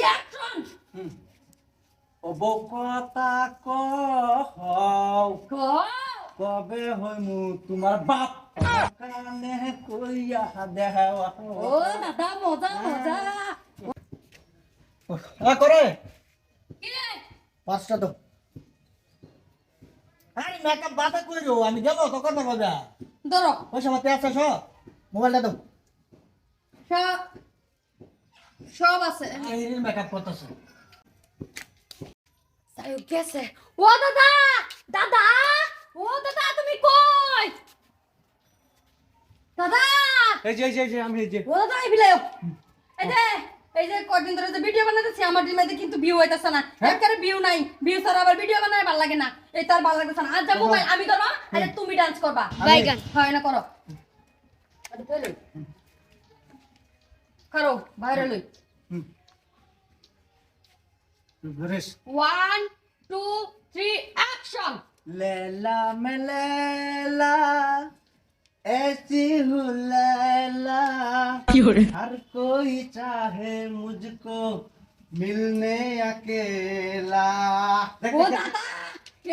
Action অবকতা কও কবে হইমু তোমার বাপ? কানে কইয়া দেওয়া ও দাদা মজা মজা। করে কি রে পাঁচটা তো আরে মেকআপ বাতা করে আমি যাব তখন না ধরো পয়সা মাতে আছে সব মোবাইলটা দাও সব সব আছে। এই মেকআপ করতেছে। তাই গেছে। ও দাদা দাদা ও দাদা তুমি কই? দাদা! এই যে এই যে, আমি এই যে। ও দাদা এই বিলাও এই যে এই যে কদিন ধরে যে ভিডিও বানাতেছি আমার ডিমাতে কিন্তু ভিউ হইতাছে না। একবারে ভিউ নাই। ভিউ ছাড়া আবার ভিডিও বানায় ভালো লাগে না। এই তার ভালো লাগতেছে না। যা মোবাইল আমি ধরবা আরে তুমি ডান্স করবা। বাইগান। হয় না করো। আরে করো বাইরে লই। One two three action Laila में लैला ऐसी हूँ लैला हर कोई चाहे मुझको मिलने अकेला ও দাদা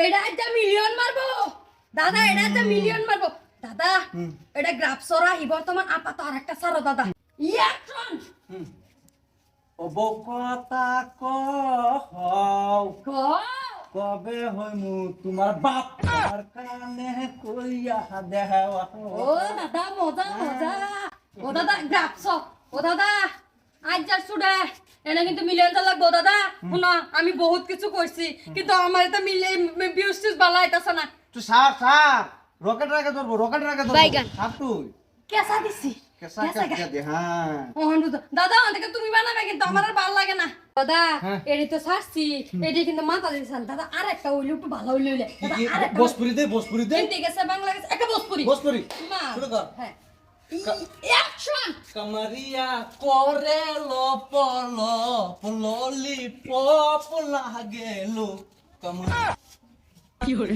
এটা একটা মিলিয়ন মারবো দাদা এটা একটা মিলিয়ন মারবো দাদা হুম। এটা গ্রাফ সরা হি বর্তমান আপাতত আর একটা সারো দাদা অ্যাকশন অবকতা কও কবে হইমু তোমার বাপ আর কানে কইয়া দেওয়া? ও দাদা মজা মজা। ও দাদা স ও দাদা আজ যার সুডে। এনে কিন্তু মিলিয়ন টা লাগবো দাদা। শুনো আমি বহুত কিছু করছি কিন্তু আমার এটা মিলিয়ন ভিউজ টিউজ ভালো আইতাছে না। তুই সার সার। রকেট রাখে ধরবো রকেট রাখে ধরবো। সার তুই। কেসা দিছি। হ্যাঁ। দাদা ওদেরকে তুমি বানাবে কিন্তু আমার আর ভালো লাগে না। দাদা হ্যাঁ। এটি তো ছাড়ছি এটি কিন্তু মাথা দিয়েছেন দাদা আর একটা হইলে একটু ভালো হইলে হইলে। দাদা আর একটা ভোজপুরি দে ভোজপুরি দে। হিন্দি গেছে বাংলা একটা ভোজপুরি। ভোজপুরি। শুরু কর। হ্যাঁ। অ্যাকশন Kamaria করে লপল পললি পপ লাগেলো কামার কি হরে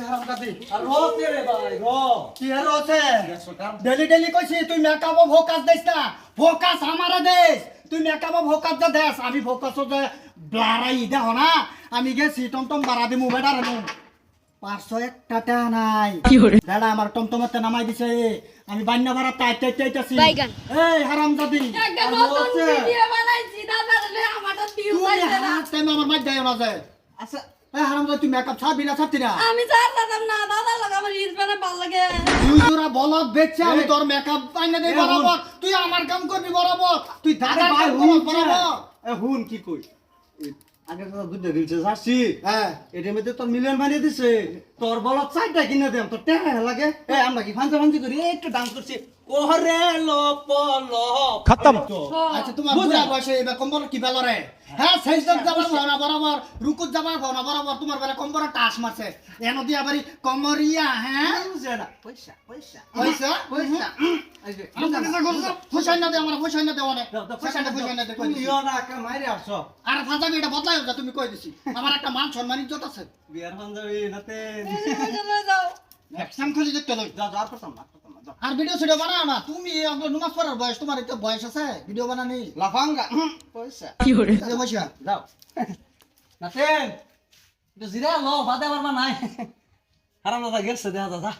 হারাম আর রে ভাই র কি আর আছে দেখছ ডেলি ডেলি কইছি তুই মেকআপ ফোকাস দিস না ফোকাস আমারে দেশ তুই মেকআপ ফোকাস দে দেস আমি ফোকাস দে ব্লারাই দেহ না আমি গেছি টমটম বাড়া দি পাঁচশো এক টাকা নাই দাদা আমার টমটমেতে নামাই দিছে আমি বান্য ভাড়া টাইট টাইট টাইটাছি এই হারাম দাদা তুই আমার মাইর দেয় না যায় আচ্ছা এই হারাম জাদি তুই মেকআপ ছাড়বি না ছাড়তি না? আমি চার দাদাম না দাদা লাগা আমার রিলস বানা লাগে। তুই তোরা বলত বেচছে আমি তোর মেকআপ আইনা দেই বরাবর। তুই আমার কাম করবি বরাবর। তুই আরে দাদা ভাই কাম হুন বরাবর। এ হুন কি কই? আগে তো দুধ দিলছে যাচ্ছি হ্যাঁ এটার মধ্যে তোর মিলিয়ন বানিয়ে দিছে। তোর বলত চারটা কিনে দেম তোর লাগে। এ আমরা কি ফাঞ্জা ফাঞ্জি করি? একটু ডান্স করছি। ওহরে খতম আচ্ছা তোমার বুড়া বয়সে এবার কি বেলরে হ্যাঁ সেই সব যাবার ভাবনা বরাবর রুকুত যাবার ভাবনা বরাবর তোমার বেলা টাস মারছে এন দিয়া বাড়ি কমরিয়া হ্যাঁ পয়সা পয়সা পয়সা পয়সা তুমি কই দিছি আমার একটা মান সম্মান ইজ্জত আছে বিয়ার পাঞ্জাবি আর ভিডিও সিডিও বানাও না তুমি নুমাজ পড়ার বয়স তোমার একটা বয়স আছে? ভিডিও বানানি? লাফাঙ্গা পয়সা। এই বসিয়া। যাও। নাতেন একটু জিরা লো বাদে পারবা নাই হারাম দাদা গেছে দেখা দাদা